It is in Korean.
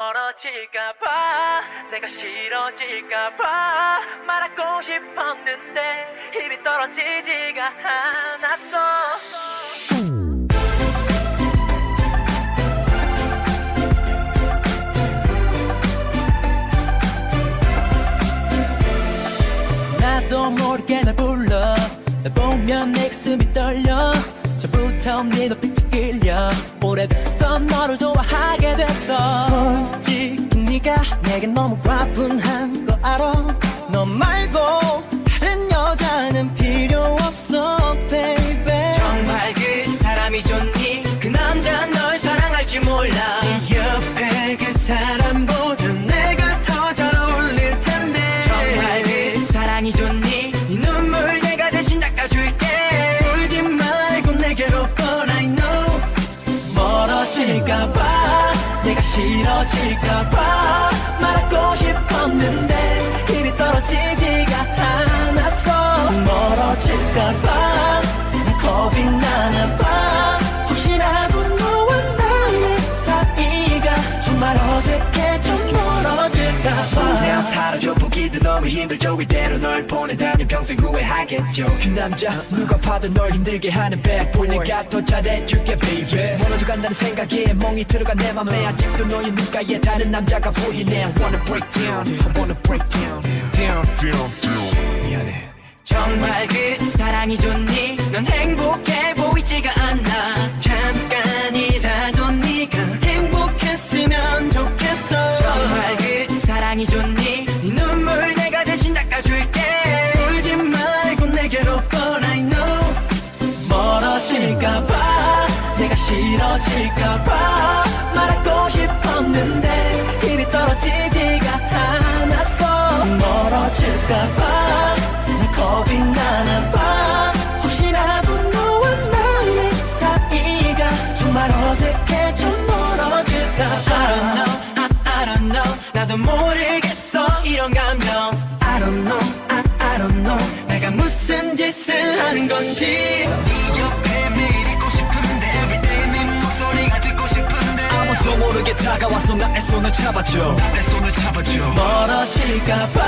멀어질까봐 내가 싫어질까봐 말하고 싶었는데 힘이 떨어지지가 않았어. 나도 모르게 날 불러. 날 보면 내 가슴이 떨려. 저부터 네 눈빛이 끌려. 오래됐어 너를 좋아하 게 됐어. 솔직히 네가 내게 너무 과분한 거 알아? 너 말고 다른 여자는 필요 없어 baby. 정말 그 사람이 좋니? 그 남자 널 사랑할지 몰라. 네 내가 싫어질까봐 말하고 싶었는데 힘이 떨어지지가 않았어. 멀어질까봐 난 겁이 나나봐. 혹시라도 너와 나의 사이가 정말 어색해 좀 멀어질까봐. 내가 사라져 보기도 너무 힘들죠. 이대로 널 보내다면 평생 후회하겠죠. 그 남자 누가 봐도 널 힘들게 하는 bad boy. 내가 더 잘해줄게 baby. 멀어져 간다는 생각에 멍이 들어간 내 맘에 아직도 너의 눈가에 다른 남자가 보이네. I wanna break down. I wanna break down. Down down down. 미안해. 정말 그 사랑이 좋니? 넌 행복해 멀어질까봐. 내가 싫어질까봐. 말하고 싶었는데 힘이 떨어지지가 않았어. 멀어질까봐. 난 겁이 나나봐. 혹시라도 너와 나의 사이가 정말 어색해 좀 멀어질까봐. I don't know, I, I don't know. 나도 모르겠어. 이런 감정. I don't know, Don't know 내가 무슨 짓을 하는 건지. 네 옆에 매일 있고 싶은데 everyday 네 목소리가 듣고 싶은데. 아무도 모르게 다가와서 나의 손을 잡아줘. 내 손을 잡아줘. 멀어질까봐